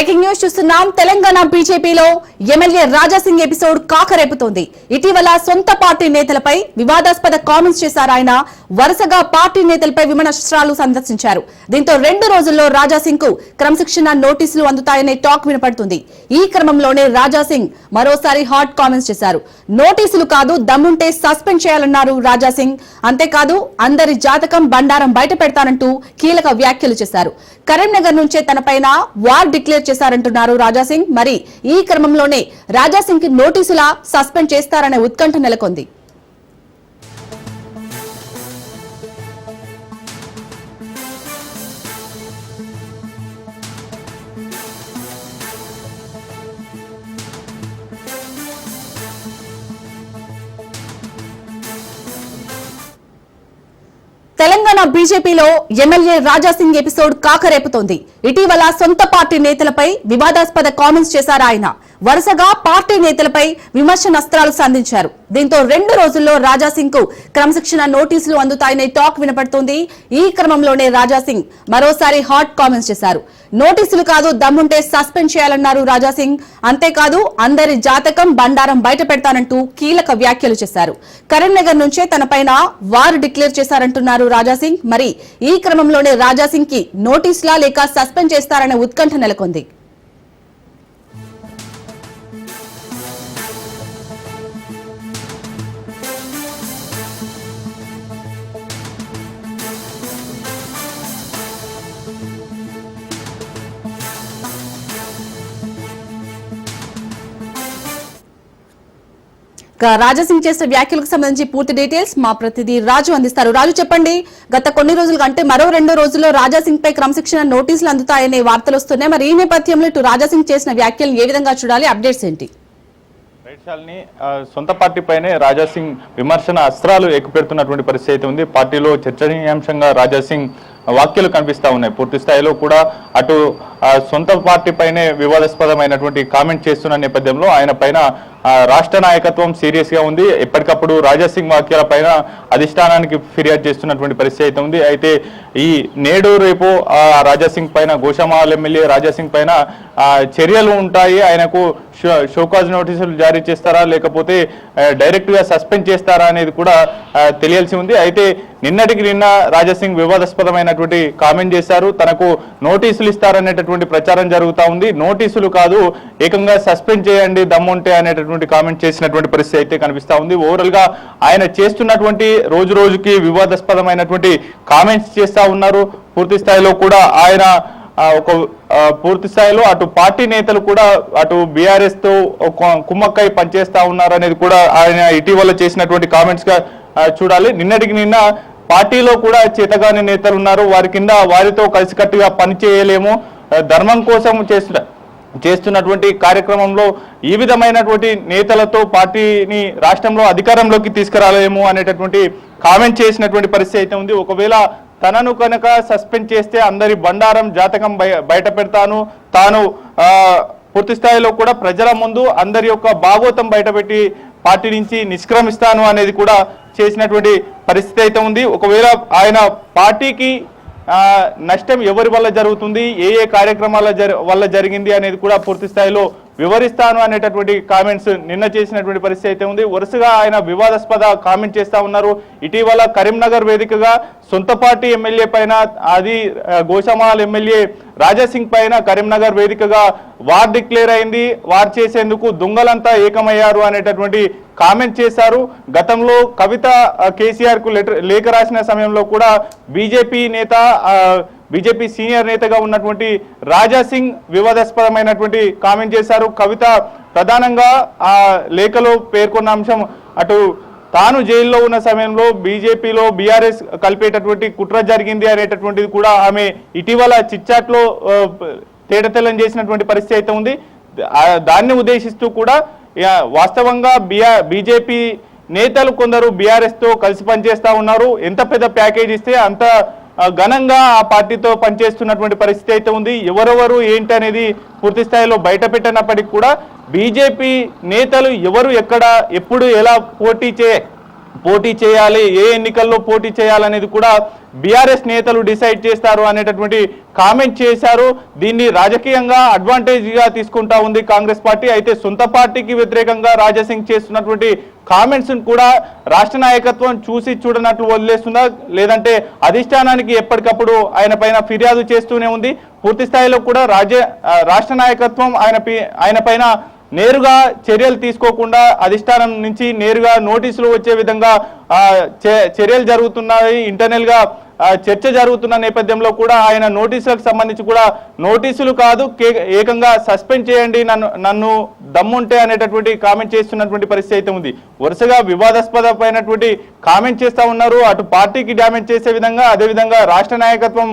Breaking news చూస్తున్నాం. తెలంగాణ బీజేపీలో MLA Raja Singh episode కాకరేపుతోంది. ఇటీవల సొంత పార్టీ నేతలపై వివాదాస్పద కామెంట్స్ చేశారు ఆయన. వరుసగా పార్టీ నేతలపై విమర్శలు సందర్శించారు. దీంతో రెండు రోజుల్లో రాజాసింగ్కు క్రమశిక్షణ నోటీసులు అందుతాయనే టాక్ వినపడుతుంది. ఈ క్రమంలోనే రాజాసింగ్ మరోసారి హాట్ కామెంట్స్ చేశారు. నోటీసులు కాదు దమ్ముంటే సస్పెండ్ చేయాలన్నారు రాజాసింగ్. అంతేకాదు అందరి జాతకం బండారం బయట పెడతానంటూ కీలక వ్యాఖ్యలు చేశారు. కరీంనగర్ నుంచే తనపైన వార్ డిక్లేర్ చేశారంటున్నారు రాజాసింగ్ మరి ఈ క్రమంలోనే రాజాసింగ్కి నోటీసులా సస్పెండ్ చేస్తారనే ఉత్కంఠ నెలకొంది. తెలంగాణ బీజేపీలో ఎమ్మెల్యే రాజాసింగ్ ఎపిసోడ్ కాకరేపుతోంది. ఇటీవల సొంత పార్టీ నేతలపై వివాదాస్పద కామెంట్స్ చేశారు ఆయన. వరుసగా పార్టీ నేతలపై విమర్శనస్త్రాలు సంధించారు. దీంతో రెండు రోజుల్లో రాజాసింగ్కు క్రమశిక్షణ నోటీసులు అందుతాయనే టాక్ వినపడుతోంది. ఈ క్రమంలోనే రాజాసింగ్ మరోసారి హాట్ కామెంట్స్ చేశారు. నోటీసులు కాదు దమ్ముంటే సస్పెండ్ చేయాలన్నారు రాజాసింగ్. అంతేకాదు అందరి జాతకం బండారం బయట పెడతానంటూ కీలక వ్యాఖ్యలు చేశారు. కరీంనగర్ నుంచే తనపైన వారు డిక్లేర్ చేశారంటున్నారు రాజాసింగ్. మరి ఈ క్రమంలోనే రాజాసింగ్కి నోటీసులా లేక సస్పెండ్ చేస్తారనే ఉత్కంఠ నెలకొంది. రాజాసింగ్ చేసిన వ్యాఖ్యలకు సంబంధించి పూర్తి డీటెయిల్స్ మా ప్రతినిధి రాజు అందిస్తారు. రాజు చెప్పండి గత కొన్ని రోజులుగా అంటే మరో రెండో రోజుల్లో రాజాసింగ్ పై క్రమశిక్షణ నోటీసులు అందుతాయనే వార్తలు వస్తున్నాయి. మరి ఈ నేపథ్యంలో ఇటు రాజాసింగ్ చేసిన వ్యాఖ్యలు ఏ విధంగా చూడాలి? అప్డేట్స్ ఏంటి? రైట్ సొంత పార్టీ పైనే రాజాసింగ్ విమర్శన అస్త్రాలు ఎక్కుపెడుతున్నటువంటి పరిస్థితి ఉంది. పార్టీలో చర్చనీయాంశంగా రాజాసింగ్ వ్యాఖ్యలు కనిపిస్తూ ఉన్నాయి. పూర్తి స్థాయిలో కూడా అటు సొంత పార్టీ పైనే వివాదాస్పదమైనటువంటి కామెంట్ చేస్తున్న నేపథ్యంలో ఆయన పైన రాష్ట్ర నాయకత్వం సీరియస్గా ఉంది. ఎప్పటికప్పుడు రాజాసింగ్ వాక్యాల పైన అధిష్టానానికి ఫిర్యాదు చేస్తున్నటువంటి పరిస్థితి అయితే ఉంది. అయితే ఈ నేడు రేపు ఆ రాజాసింగ్ పైన గోషామాల్ ఎమ్మెల్యే రాజాసింగ్ పైన చర్యలు ఉంటాయి. ఆయనకు షోకాజ్ నోటీసులు జారీ చేస్తారా? లేకపోతే డైరెక్ట్గా డైరెక్ట్గా సస్పెండ్ చేస్తారా అనేది కూడా తెలియాల్సి ఉంది. అయితే నిన్నటికి నిన్న రాజాసింగ్ వివాదాస్పదమైనటువంటి కామెంట్ చేశారు. తనకు నోటీసులు ఇస్తారనేటటువంటి ప్రచారం జరుగుతా ఉంది. నోటీసులు కాదు ఏకంగా సస్పెండ్ చేయండి దమ్ముంటే అనేటటువంటి కామెంట్ చేసినటువంటి పరిస్థితి అయితే కనిపిస్తూ ఉంది. ఓవరాల్గా ఆయన చేస్తున్నటువంటి రోజు రోజుకి వివాదాస్పదమైనటువంటి కామెంట్స్ చేస్తా ఉన్నారు. పూర్తి స్థాయిలో కూడా ఆయన ఒక పూర్తి స్థాయిలో అటు పార్టీ నేతలు కూడా అటు బీఆర్ఎస్తో కుమ్మక్కై పనిచేస్తా ఉన్నారు అనేది కూడా ఆయన ఇటీవల చేసినటువంటి కామెంట్స్గా చూడాలి. నిన్నటికి నిన్న పార్టీలో కూడా చేతగాని నేతలు ఉన్నారు. వారి కింద వారితో కలిసికట్టుగా పని చేయలేము. ధర్మం కోసం చేస్తున్న చేస్తున్నటువంటి కార్యక్రమంలో ఈ విధమైనటువంటి నేతలతో పార్టీని రాష్ట్రంలో అధికారంలోకి తీసుకురాలేము అనేటటువంటి కామెంట్ చేసినటువంటి పరిస్థితి అయితే ఉంది. ఒకవేళ తనను కనుక సస్పెండ్ చేస్తే అందరి బండారం జాతకం బయ బయట పెడతాను. తాను పూర్తి స్థాయిలో కూడా ప్రజల ముందు అందరి యొక్క భాగోతం బయటపెట్టి పార్టీ నుంచి నిష్క్రమిస్తాను అనేది కూడా చేసినటువంటి పరిస్థితి అయితే ఉంది. ఒకవేళ ఆయన పార్టీకి నష్టం ఎవరి వల్ల జరుగుతుంది ఏ ఏ కార్యక్రమాల వల్ల జరిగింది అనేది కూడా పూర్తి స్థాయిలో వివరిస్తాను అనేటటువంటి కామెంట్స్ నిన్న చేసినటువంటి పరిస్థితి అయితే ఉంది. వరుసగా ఆయన వివాదాస్పద కామెంట్ చేస్తా ఉన్నారు. ఇటీవల కరీంనగర్ వేదికగా సొంత పార్టీ ఎమ్మెల్యే పైన అది గోషమాల్ ఎమ్మెల్యే రాజాసింగ్ పైన కరీంనగర్ వేదికగా వార్ డిక్లేర్ అయింది. వార్ చేసేందుకు దొంగలంతా ఏకమయ్యారు అనేటటువంటి కామెంట్ చేశారు. గతంలో కవిత కేసీఆర్కు లెటర్ లేఖ రాసిన సమయంలో కూడా బీజేపీ నేత ఆ, బీజేపీ సీనియర్ నేతగా ఉన్నటువంటి రాజా సింగ్ వివాదాస్పదమైనటువంటి కామెంట్ చేశారు. కవిత ప్రధానంగా ఆ లేఖలో పేర్కొన్న అంశం అటు తాను జైల్లో ఉన్న సమయంలో బీజేపీలో బీఆర్ఎస్ కలిపేటటువంటి కుట్ర జరిగింది అనేటటువంటిది కూడా ఆమె ఇటీవల చిచ్చాట్లో ఆ, తేటతెల్లం చేసినటువంటి పరిస్థితి అయితే ఉంది. దాన్ని ఉద్దేశిస్తూ కూడా వాస్తవంగా బిఆర్ బీజేపీ నేతలు కొందరు బీఆర్ఎస్తో కలిసి పనిచేస్తా ఉన్నారు. ఎంత పెద్ద ప్యాకేజ్ ఇస్తే అంత ఘనంగా ఆ పార్టీతో పనిచేస్తున్నటువంటి పరిస్థితి అయితే ఉంది. ఎవరెవరు ఏంటి అనేది పూర్తి స్థాయిలో బయట పెట్టినప్పటికీ కూడా బీజేపీ నేతలు ఎవరు ఎక్కడ ఎప్పుడు ఎలా పోటీ చే పోటీ చేయాలి ఏ ఎన్నికల్లో పోటీ చేయాలనేది కూడా బీఆర్ఎస్ నేతలు డిసైడ్ చేస్తారు అనేటటువంటి కామెంట్ చేశారు. దీన్ని రాజకీయంగా అడ్వాంటేజ్గా తీసుకుంటా ఉంది కాంగ్రెస్ పార్టీ. అయితే సొంత పార్టీకి వ్యతిరేకంగా రాజాసింగ్ చేస్తున్నటువంటి కామెంట్స్ కూడా రాష్ట్ర నాయకత్వం చూసి చూడనట్లు వదిలేస్తుందా? లేదంటే అధిష్టానానికి ఎప్పటికప్పుడు ఆయన పైన ఫిర్యాదు చేస్తూనే ఉంది. పూర్తి స్థాయిలో కూడా రాజ్య రాష్ట్ర నాయకత్వం ఆయన ఆయన పైన నేరుగా చర్యలు తీసుకోకుండా అధిష్టానం నుంచి నేరుగా నోటీసులు వచ్చే విధంగా చే- చర్యలు జరుగుతున్నాయి. ఇంటర్నల్గా చర్చ జరుగుతున్న నేపథ్యంలో కూడా ఆయన నోటీసులకు సంబంధించి కూడా నోటీసులు కాదు కే- ఏకంగా సస్పెండ్ చేయండి నన్ను నన్ను దమ్ముంటే అనేటటువంటి కామెంట్ చేస్తున్నటువంటి పరిస్థితి అయితే ఉంది. వరుసగా వివాదాస్పదమైనటువంటి కామెంట్ చేస్తా ఉన్నారు. అటు పార్టీకి డ్యామేజ్ చేసే విధంగా అదేవిధంగా రాష్ట్ర నాయకత్వం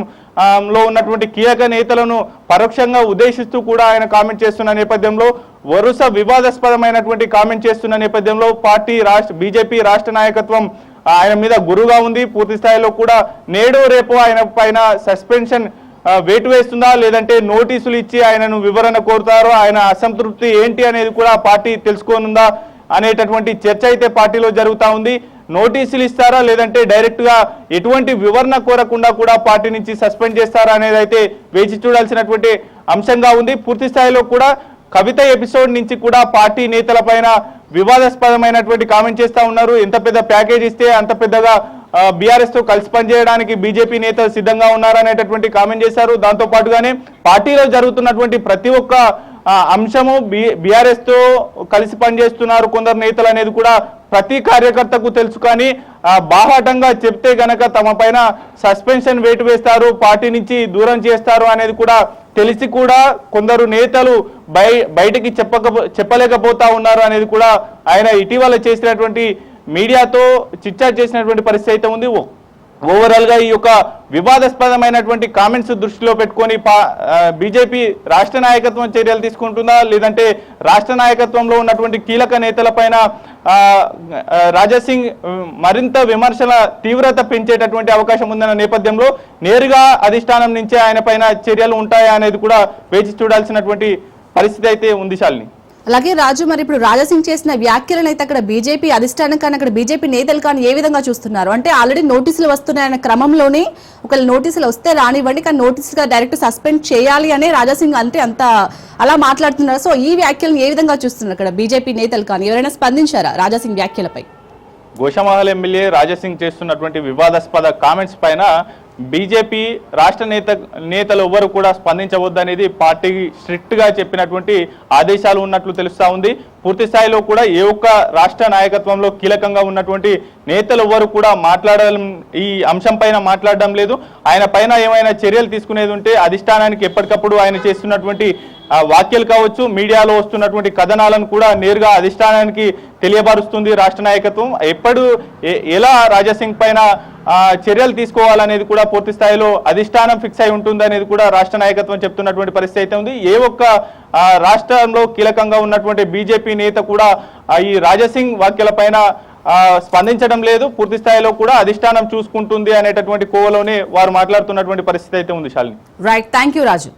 లో ఉన్నటువంటి కీలక నేతలను పరోక్షంగా ఉద్దేశిస్తూ కూడా ఆయన కామెంట్ చేస్తున్న నేపథ్యంలో వరుస వివాదాస్పదమైనటువంటి కామెంట్ చేస్తున్న నేపథ్యంలో పార్టీ రాష్ట్ర బీజేపీ రాష్ట్ర నాయకత్వం ఆయన మీద గురుగా ఉంది. పూర్తి స్థాయిలో కూడా నేడు రేపు ఆయన పైన సస్పెన్షన్ వేటు వేస్తుందా? లేదంటే నోటీసులు ఇచ్చి ఆయనను వివరణ కోరుతారో? ఆయన అసంతృప్తి ఏంటి అనేది కూడా పార్టీ తెలుసుకోనుందా? అనేటటువంటి చర్చ అయితే పార్టీలో జరుగుతా ఉంది. నోటీసులు ఇస్తారా లేదంటే డైరెక్ట్గా ఎటువంటి వివరణ కోరకుండా కూడా పార్టీ నుంచి సస్పెండ్ చేస్తారా అనేది అయితే వేచి చూడాల్సినటువంటి అంశంగా ఉంది. పూర్తి స్థాయిలో కూడా కవిత ఎపిసోడ్ నుంచి కూడా పార్టీ నేతలపైన వివాదాస్పదమైనటువంటి కామెంట్ చేస్తా ఉన్నారు. ఎంత పెద్ద ప్యాకేజ్ ఇస్తే అంత పెద్దగా బీఆర్ఎస్తో కలిసి పనిచేయడానికి బీజేపీ నేతలు సిద్ధంగా ఉన్నారనేటటువంటి కామెంట్ చేశారు. దాంతో పాటుగానే పార్టీలో జరుగుతున్నటువంటి ప్రతి ఒక్క అంశము బి బీఆర్ఎస్తో కలిసి పనిచేస్తున్నారు కొందరు నేతలు అనేది కూడా ప్రతి కార్యకర్తకు తెలుసు. కానీ బాహాటంగా చెప్తే గనక తమ పైన సస్పెన్షన్ వేటు వేస్తారు పార్టీ నుంచి దూరం చేస్తారు అనేది కూడా తెలిసి కూడా కొందరు నేతలు బయ బయటికి చెప్పక చెప్పలేకపోతా ఉన్నారు అనేది కూడా ఆయన ఇటీవల చేసినటువంటి మీడియాతో చిచ్చా చేసినటువంటి పరిస్థితి అయితే ఉంది. ఓవరాల్గా ఓవరాల్గా ఈ యొక్క వివాదాస్పదమైనటువంటి కామెంట్స్ దృష్టిలో పెట్టుకొని బీజేపీ రాష్ట్ర నాయకత్వం చర్యలు తీసుకుంటుందా? లేదంటే రాష్ట్ర నాయకత్వంలో ఉన్నటువంటి కీలక నేతలపైన పైన రాజాసింగ్ మరింత విమర్శల తీవ్రత పెంచేటటువంటి అవకాశం ఉందన్న నేపథ్యంలో నేరుగా అధిష్టానం నుంచే ఆయన పైన చర్యలు ఉంటాయా అనేది కూడా వేచి చూడాల్సినటువంటి పరిస్థితి అయితే ఉంది శాలిని. అలాగే రాజు మరి ఇప్పుడు రాజాసింగ్ చేసిన వ్యాఖ్యలను అయితే అక్కడ బీజేపీ అధిష్టానం కానీ అక్కడ బీజేపీ నేతలు కానీ ఏ విధంగా చూస్తున్నారు? అంటే ఆల్రెడీ నోటీసులు వస్తున్నాయన్న క్రమంలోనే ఒకవేళ నోటీసులు వస్తే రానివ్వండి కానీ నోటీసుగా డైరెక్ట్ సస్పెండ్ చేయాలి అనే రాజాసింగ్ అంటే అంత అలా మాట్లాడుతున్నారు. సో ఈ వ్యాఖ్యలను ఏ విధంగా చూస్తున్నారు అక్కడ బీజేపీ నేతలు కానీ? ఎవరైనా స్పందించారా రాజాసింగ్ వ్యాఖ్యలపై? గోషమహల్ ఎమ్మెల్యే రాజాసింగ్ చేస్తున్నటువంటి వివాదాస్పద కామెంట్స్ పైన బీజేపీ రాష్ట్ర నేత నేతలు ఎవరు కూడా స్పందించవద్దనేది పార్టీ స్ట్రిక్ట్గా చెప్పినటువంటి ఆదేశాలు ఉన్నట్లు తెలుస్తూ ఉంది. పూర్తి స్థాయిలో కూడా ఏ ఒక్క రాష్ట్ర నాయకత్వంలో కీలకంగా ఉన్నటువంటి నేతలు ఎవ్వరు కూడా మాట్లాడడం ఈ అంశం పైన మాట్లాడడం లేదు. ఆయన పైన ఏమైనా చర్యలు తీసుకునేది ఉంటే అధిష్టానానికి ఎప్పటికప్పుడు ఆయన చేస్తున్నటువంటి ఆ వ్యాఖ్యలు కావచ్చు మీడియాలో వస్తున్నటువంటి కథనాలను కూడా నేరుగా అధిష్టానానికి తెలియబరుస్తుంది రాష్ట్ర నాయకత్వం. ఎప్పుడు ఎలా రాజాసింగ్ పైన చర్యలు తీసుకోవాలనేది కూడా పూర్తి స్థాయిలో అధిష్టానం ఫిక్స్ అయి ఉంటుందనేది కూడా రాష్ట్ర నాయకత్వం చెప్తున్నటువంటి పరిస్థితి అయితే ఉంది. ఏ ఒక్క రాష్ట్రంలో కీలకంగా ఉన్నటువంటి బీజేపీ నేత కూడా ఈ రాజసింగ్ వ్యాఖ్యల పైన స్పందించడం లేదు. పూర్తి స్థాయిలో కూడా అధిష్టానం చూసుకుంటుంది అనేటటువంటి కోవలోనే వారు మాట్లాడుతున్నటువంటి పరిస్థితి అయితే ఉంది Shalini. Right thank you Raju